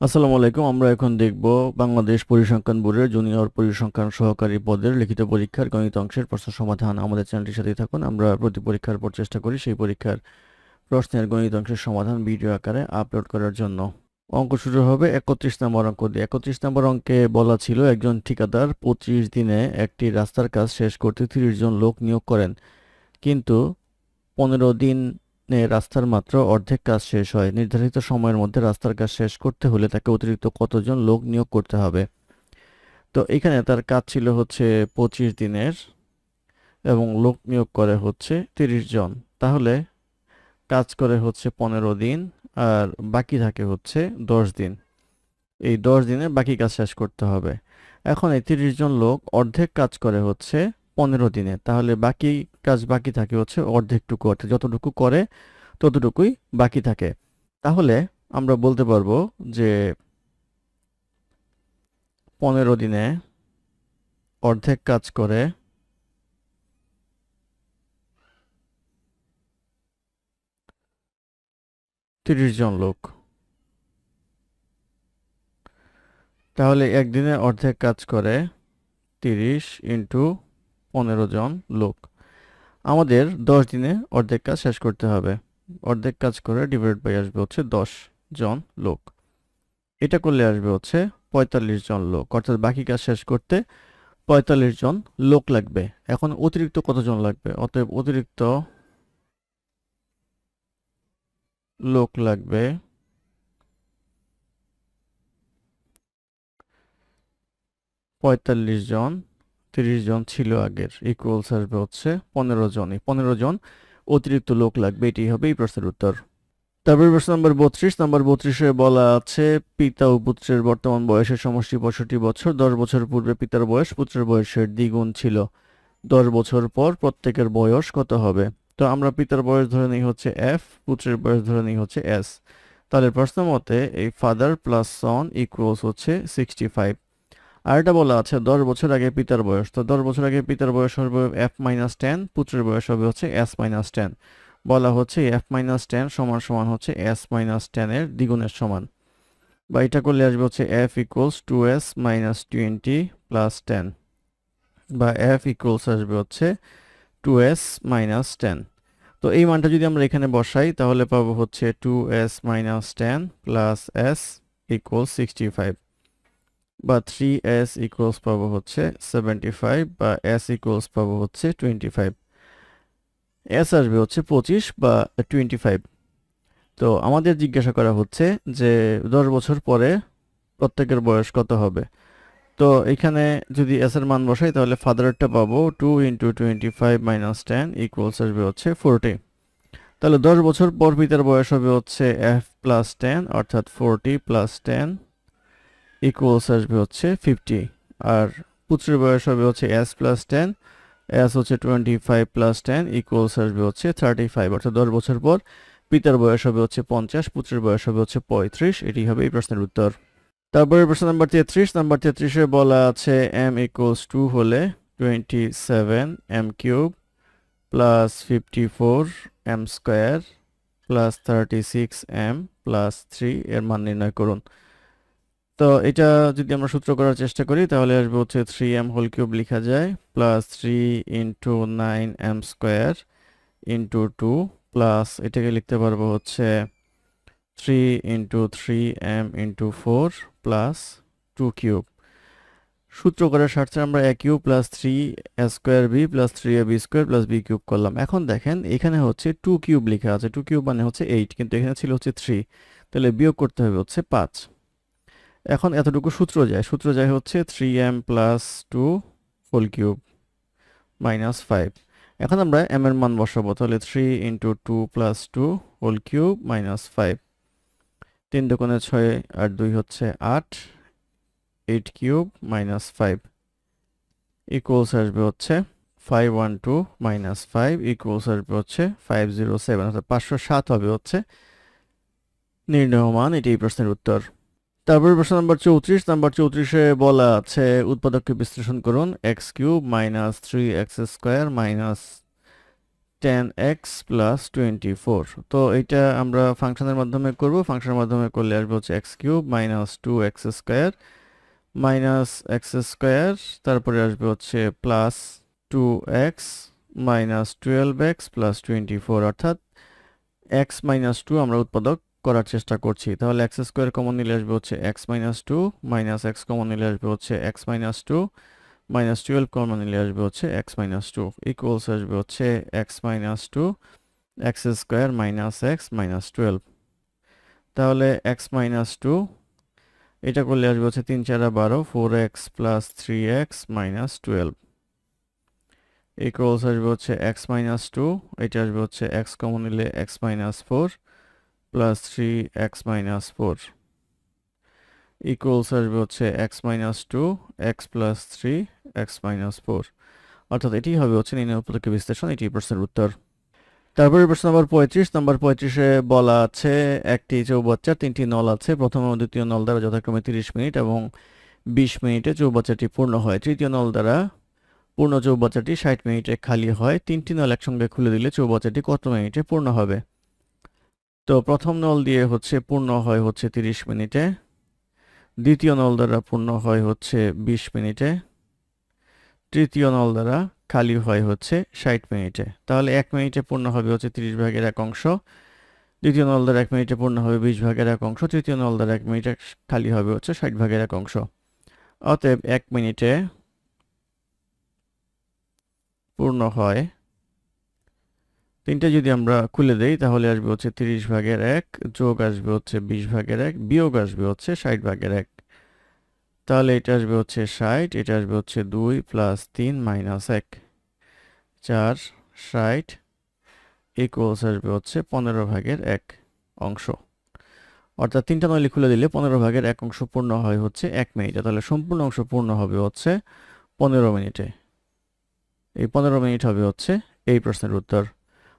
আসসালামু আলাইকুম, আমরা এখন দেখব বাংলাদেশ পরিসংখ্যান বোর্ডের জুনিয়র পরিসংখ্যান সহকারী পদের লিখিত পরীক্ষার গণিত অংশের প্রশ্ন সমাধান। আমাদের চ্যানেলটির সাথে থাকুন, আমরা প্রতি পরীক্ষার পর চেষ্টা করি সেই পরীক্ষার প্রশ্নের গণিত অংশের সমাধান ভিডিও আকারে আপলোড করার জন্য। অঙ্ক শুরু হবে একত্রিশ নম্বর অঙ্ক দিয়ে। একত্রিশ নম্বর অঙ্কে বলা ছিল, একজন ঠিকাদার পঁচিশ দিনে একটি রাস্তার কাজ শেষ করতে তিরিশ জন লোক নিয়োগ করেন। কিন্তু পনেরো দিন রাস্তার মাত্র অর্ধেক কাজ শেষ হয়। নির্ধারিত সময়ের মধ্যে রাস্তার কাজ শেষ করতে হলে তাকে অতিরিক্ত কতজন লোক নিয়োগ করতে হবে? তো এখানে তার কাজ ছিল হচ্ছে পঁচিশ দিনের এবং লোক নিয়োগ করে হচ্ছে তিরিশ জন। তাহলে কাজ করে হচ্ছে পনেরো দিন আর বাকি থাকে হচ্ছে দশ দিন। এই দশ দিনে বাকি কাজ শেষ করতে হবে। এখন এই তিরিশ জন লোক অর্ধেক কাজ করে হচ্ছে পনেরো দিনে। তাহলে বাকি কাজ বাকি থাকে হচ্ছে অর্ধেকটুকু অর্থাৎ যতটুকু করে, ততটুকুই বাকি থাকে। তাহলে আমরা বলতে পারব যে পনেরো দিনে অর্ধেক কাজ করে তিরিশ জন লোক। তাহলে একদিনে অর্ধেক কাজ করে তিরিশ ইন্টু পনেরো জন লোক। আমাদের দশ দিনে অর্ধেক কাজ শেষ করতে হবে। অর্ধেক কাজ করে ডিভাইড বাই আসবে হচ্ছে দশ জন লোক। এটা করলে আসবে হচ্ছে পঁয়তাল্লিশ জন লোক। অর্থাৎ বাকি কাজ শেষ করতে পঁয়তাল্লিশ জন লোক লাগবে। এখন অতিরিক্ত কতজন লাগবে? অতএব অতিরিক্ত লোক লাগবে পঁয়তাল্লিশ জন তিরিশ জন ছিল আগের ইকুয়ালস আসবে হচ্ছে পনেরো জন এই পনেরো জন অতিরিক্ত লোক লাগবে এটি হবে এই প্রশ্নের উত্তর। তারপর প্রশ্ন নম্বর বত্রিশ। নম্বর বত্রিশে বলা আছে, পিতা ও পুত্রের বর্তমান বয়সের সমষ্টি পঁয়ষট্টি বছর, দশ বছর পূর্বে পিতার বয়স পুত্রের বয়সের দ্বিগুণ ছিল। দশ বছর পর প্রত্যেকের বয়স কত হবে? তো আমরা পিতার বয়স ধরে নিই হচ্ছে এফ পুত্রের বয়স ধরে নিই হচ্ছে এস তাহলে প্রশ্ন মতে এই ফাদার প্লাস সন ইকুয়ালস হচ্ছে সিক্সটি ফাইভ আর এটা বলা আছে, দশ বছর আগে পিতার বয়স। তো দশ বছর আগে পিতার বয়স হবে এফ মাইনাস টেন পুত্রের বয়স হবে হচ্ছে এস মাইনাস টেন বলা হচ্ছে এফ মাইনাস টেন সমান সমান হচ্ছে এস মাইনাস টেনের দ্বিগুণের সমান। বা এটা করলে আসবে হচ্ছে F equals two S minus twenty plus ten বা এফ ইকুয়ালস আসবে হচ্ছে টু এস মাইনাস টেন তো এই মানটা যদি আমরা এখানে বসাই, তাহলে পাবো হচ্ছে two S minus ten plus S equals sixty five বা থ্রি এস ইকুয়ালস পাবো হচ্ছে সেভেন্টি ফাইভ বা এস ইকুয়ালস পাবো হচ্ছে টোয়েন্টি ফাইভ এস আসবে হচ্ছে পঁচিশ বা টোয়েন্টি ফাইভ তো আমাদের জিজ্ঞাসা করা হচ্ছে যে দশ বছর পরে প্রত্যেকের বয়স কত হবে? তো এখানে যদি এস এর মান বসাই তাহলে ফাদারেরটা পাবো two into twenty five minus ten equals আসবে হচ্ছে ফোরটি তাহলে দশ বছর পর পিতার বয়স হবে হচ্ছে এফ প্লাস টেন অর্থাৎ ফোরটি প্লাস টেন ইকুয়ালস আসবে হচ্ছে ফিফটি আর পুত্রের বয়স হবে হচ্ছে এস প্লাস টেন এস হচ্ছে twenty five plus ten equals আসবে হচ্ছে থার্টি ফাইভ অর্থাৎ দশ বছর পর পিতার বয়স হবে হচ্ছে পঞ্চাশ, পুত্রের বয়স হবে হচ্ছে পঁয়ত্রিশ, এটি হবে এই প্রশ্নের উত্তর। তারপরে প্রশ্ন নাম্বার তেত্রিশ, নাম্বার তেত্রিশে বলা আছে এম ইকুয়ালস টু হলে twenty seven M cube plus fifty four M square plus thirty six M plus three এর মান নির্ণয় করুন। তো এটা যদি আমরা সূত্র করার চেষ্টা করি, তাহলে আসবে হচ্ছে থ্রি এম হোল কিউব লেখা যায় plus three into nine M square into two plus এটাকে লিখতে পারব হচ্ছে three into three M into four plus two cube সূত্র করার স্বার্থে আমরা A cube plus three A square B plus three A B square plus B cube করলাম। এখন দেখেন, এখানে হচ্ছে টু কিউব লেখা আছে। টু কিউব মানে হচ্ছে এইট কিন্তু এখানে ছিল হচ্ছে থ্রি তাহলে বিয়োগ করতে হবে হচ্ছে পাঁচ। এখন এতটুকু সূত্র যায়। সূত্র যায় হচ্ছে three M plus two whole cube minus five এখন আমরা এম এর মান বসাবো, তাহলে three into two plus two whole cube minus five তিন দোকানে ছয় আর দুই হচ্ছে আট eight cube minus five equals আসবে হচ্ছে five one two minus five equals আসবে হচ্ছে ফাইভ জিরো সেভেন অর্থাৎ পাঁচশো সাত হবে হচ্ছে নির্ণয় মান, এটি এই প্রশ্নের উত্তর। তারপরে প্রশ্ন নাম্বার চৌত্রিশ, নাম্বার চৌত্রিশে বলা আছে, উৎপাদককে বিশ্লেষণ করুন X cube minus three X square minus ten X plus twenty four তো এটা আমরা ফাংশনের মাধ্যমে করব, ফাংশনের মাধ্যমে করলে আসবে হচ্ছে X cube minus two X square minus X square, তারপরে আসবে হচ্ছে plus two X minus twelve X plus twenty four অর্থাৎ এক্স মাইনাস টু আমরা উৎপাদক করার চেষ্টা করছি। তাহলে এক্স স্কোয়ার কমন নিলে আসবে হচ্ছে X minus two minus X common নিলে আসবে হচ্ছে X minus two minus twelve common নিলে আসবে হচ্ছে এক্স মাইনাস টু ইকুয়ালস আসবে হচ্ছে X minus two X square minus X minus twelve তাহলে এক্স মাইনাস টু এটা করলে আসবে হচ্ছে তিন চারা বারো four X plus three X minus twelve equals আসবে হচ্ছে এক্স মাইনাস টু এটা আসবে হচ্ছে এক্স কমন নিলে X minus four plus three X minus four equals আসবে হচ্ছে X minus two X plus three X minus four অর্থাৎ এটি হবে হচ্ছে নির্ণয় উপলক্ষে বিশ্লেষণ, এটি প্রশ্নের উত্তর। তারপরে প্রশ্ন নম্বর পঁয়ত্রিশ। নম্বর পঁয়ত্রিশে বলা আছে, একটি চৌবাচ্চার তিনটি নল আছে। প্রথম ও দ্বিতীয় নল দ্বারা যথাক্রমে তিরিশ মিনিট এবং বিশ মিনিটে চৌবাচ্চাটি পূর্ণ হয়। তৃতীয় নল দ্বারা পূর্ণ চৌবাচ্চাটি ষাট মিনিটে খালি হয়। তিনটি নল একসঙ্গে খুলে দিলে চৌবাচ্চাটি কত মিনিটে পূর্ণ হবে? তো প্রথম নল দিয়ে হচ্ছে পূর্ণ হয় হচ্ছে তিরিশ মিনিটে। দ্বিতীয় নল দ্বারা পূর্ণ হয় হচ্ছে বিশ মিনিটে। তৃতীয় নল দ্বারা খালি হয় হচ্ছে ষাট মিনিটে। তাহলে এক মিনিটে পূর্ণ হবে হচ্ছে তিরিশ ভাগের এক অংশ। দ্বিতীয় নল দ্বারা এক মিনিটে পূর্ণ হবে বিশ ভাগের এক অংশ। তৃতীয় নল দ্বারা এক মিনিটে খালি হবে হচ্ছে ষাট ভাগের এক অংশ। অতএব এক মিনিটে পূর্ণ হয় তিনটে যদি আমরা খুলে দেই, তাহলে আসবে হচ্ছে তিরিশ ভাগের এক, যোগ আসবে হচ্ছে বিশ ভাগের এক, বিয়োগ আসবে হচ্ছে ষাট ভাগের এক। তাহলে এটা আসবে হচ্ছে ষাট, এটা আসবে হচ্ছে দুই প্লাস তিন মাইনাস এক। চার, ষাট ইকুয়ালস আসবে হচ্ছে পনেরো ভাগের এক অংশ। অর্থাৎ তিনটা নলি খুলে দিলে পনেরো ভাগের এক অংশ পূর্ণ হয় হচ্ছে এক মিনিটে। তাহলে সম্পূর্ণ অংশ পূর্ণ হবে হচ্ছে পনেরো মিনিটে। এই পনেরো মিনিট হবে হচ্ছে এই প্রশ্নের উত্তর।